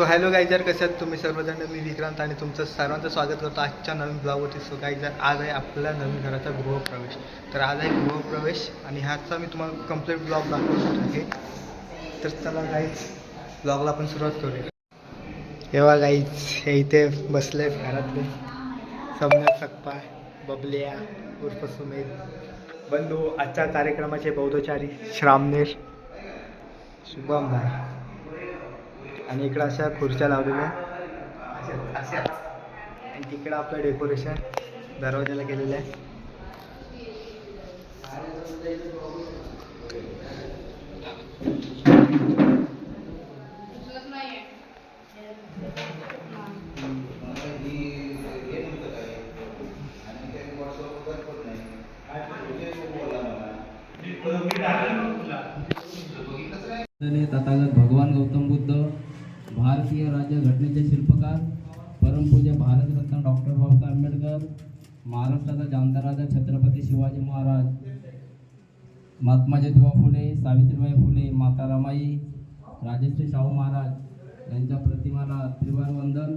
So hello गायजर कसे आहात तुम्ही? सर्वजण मी विक्रांत आणि तुमचं सर्वांचं स्वागत करतो आजच्या नवीन ब्लॉगवरती सो गायजर आज आहे आपल्या नवीन घराचा गृहप्रवेश. तर आज आहे गृहप्रवेश आणि ह्याचा मी तुम्हाला कंप्लीट ब्लॉग दाखवणार आहे. तर चला गाईज ब्लॉगला आपण सुरुवात करूया. एव्हा गाईज हे इथे बसले घरातले. समजा सकपा बबलिया उर्फ सुमेध बंधू आजच्या कार्यक्रमाचे बौद्धचारी श्रामनेर. शुभम भाई. आणि इकडं अशा खुर्च्या लावलेल्या अशा अशा आणि तिकडं आपलं डेकोरेशन दरवाजाला केलेलं आहे. तथागत भगवान गौतम बुद्ध भारतीय राज्य घटनेचे शिल्पकार परमपूज्य भारतरत्न डॉक्टर बाबासाहेब आंबेडकर महाराष्ट्राचा जामदार राजा छत्रपती शिवाजी महाराज महात्मा ज्योतिबा फुले सावित्रीबाई फुले माता रमाई राजश्री शाहू महाराज यांच्या प्रतिमाला त्रिवार वंदन.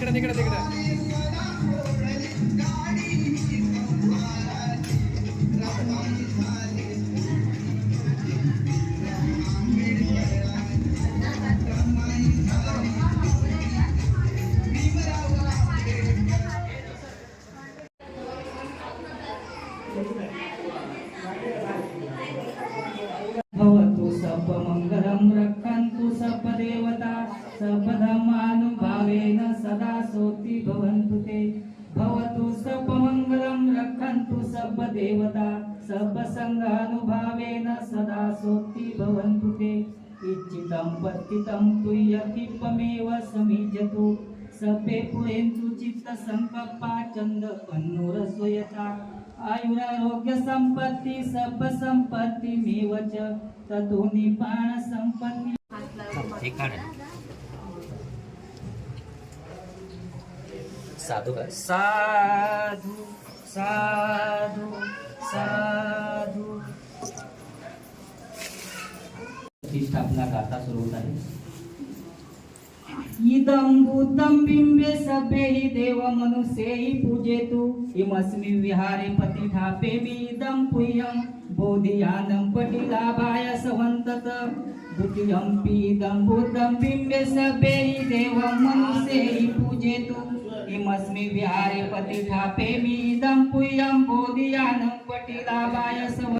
तिकडे तिकडे तिकडे सपदेवता सपसङ्गानुभावेन सदा सोति भवन्तु ते। इच्छितं पतितं तुय्यतिपमेव समीजतु। सपे पुरेन्तु चित्तसङ्कल्पा चन्द अन्नुरसोयता आयुरारोग्य संपत्ती सब संपत्ती मेवच तदोनी पाण संपत्ती साधू का? साधू साधू साधू. स्थापना गाथा सुरू होत आहे. इदं भूतं बिंबे सभे हि देव मनुष्येहि पूजेतु. इमस्मि विहारे पतिथापे इदं पुह्यं बोधियानं पटिलाभाय सवन्तत. द्वितीयं पीदं भूतं बिंबे सभे हि देवं मनुष्येहि पूजेतु. इमस्मि विहारे पतिथापे इदं पुह्यं बोधियानं पटिलाभाय सवन्तत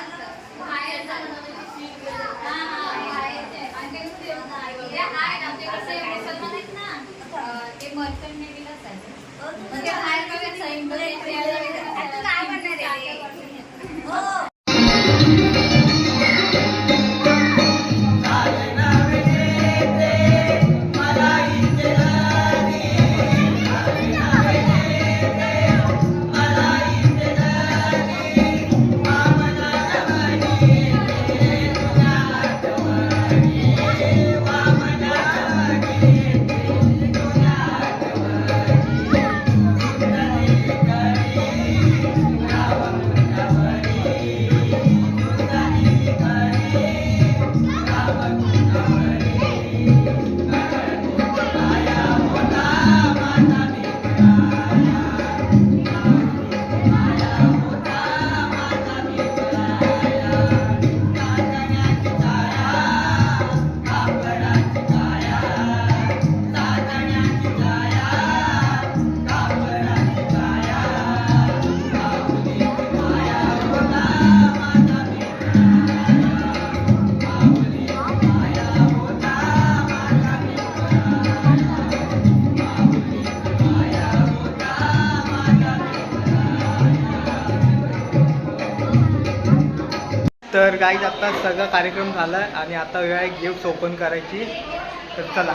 तर गाईज आता सगळा कार्यक्रम झाला आणि आता वेळ आहे गिफ्ट ओपन करायची. तर चला.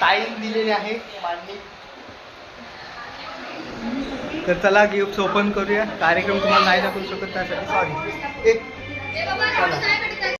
टाईम दिलेली आहे. मांडणी तर चला गिफ्ट ओपन करूया. कार्यक्रम तुम्हाला नाही दाखवू शकत त्यासाठी. सॉरी एक. चला.